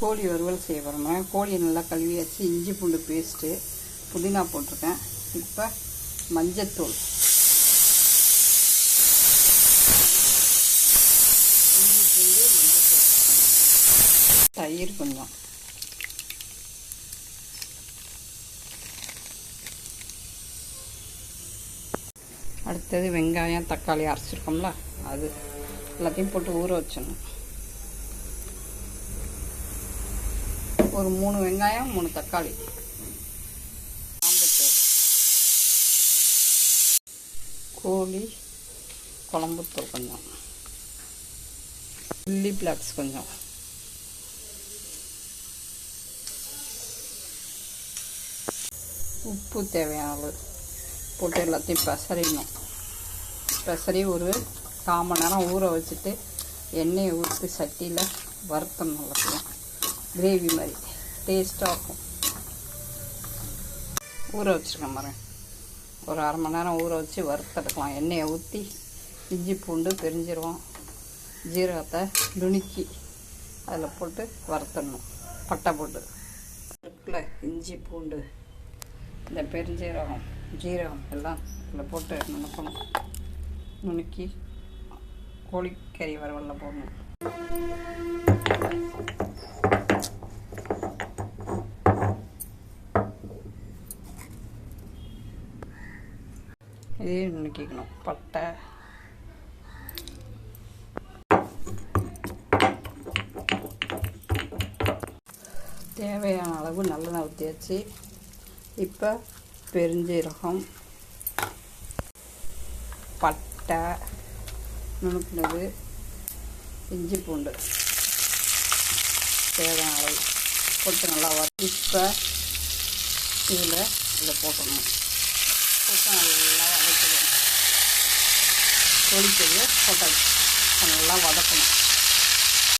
கோழி வறுவல் செய்ய போகிறோம் கோழியை நல்லா கழுவி வச்சு இஞ்சி பூண்டு பேஸ்ட்டு புதினா போட்டிருக்கேன். இப்போ மஞ்சத்தூள் இஞ்சி பூண்டு மஞ்சத்தூள். தயிர் கொஞ்சம். அடுத்தது வெங்காயம் தக்காளி அரைச்சிருக்கோம்ல அது எல்லாத்தையும் போட்டு ஊற வச்சிடணும். ஒரு மூணு வெங்காயம் மூணு தக்காளி. ஆம்பத்தூள் கோழி குழம்புத்தூள் கொஞ்சம். சில்லி பிளாக்ஸ் கொஞ்சம். உப்பு தேவையான அளவு. போட்டு எல்லாத்தையும் பெசறிடணும். பெசரி ஒரு கால் மணி நேரம் ஊற வச்சுட்டு எண்ணெயை ஊற்றி சட்டியில் வறுத்தணும் எல்லாத்தையும். கிரேவி மாதிரி. டேஸ்ட்டாக இருக்கும். ஊற வச்சுருக்கேன் பாருங்க. ஒரு அரை மணி நேரம் ஊற வச்சு வறுத்தெடுக்கலாம். எண்ணெயை ஊற்றி இஞ்சி பூண்டு பெருஞ்சிருவோம் ஜீரகத்தை நுணுக்கி அதில் போட்டு வறுத்தடணும். பட்டை போட்டு. இருக்குல்ல இஞ்சி பூண்டு இந்த பெருஞ்சீரகம் ஜீரகம் எல்லாம் இதில் போட்டு நுணுக்கணும். நுணுக்கி கோழிக்கறி வறுவலில் போடணும். இதே நுணுக்கிக்கணும் பட்டை. தேவையான அளவு நல்லெண்ணெய் ஊற்றியாச்சு இப்போ பெருஞ்சீரகம் பட்டை நுணுக்குனது இஞ்சி பூண்டு. தேவையான அளவு. போட்டு நல்லா வர இப்போ இதில் இதை போட்டணும் போட்டு நல்லா வதக்கணும் கொதிக்கிறது போட்டாச்சு நல்லா வதக்கணும்.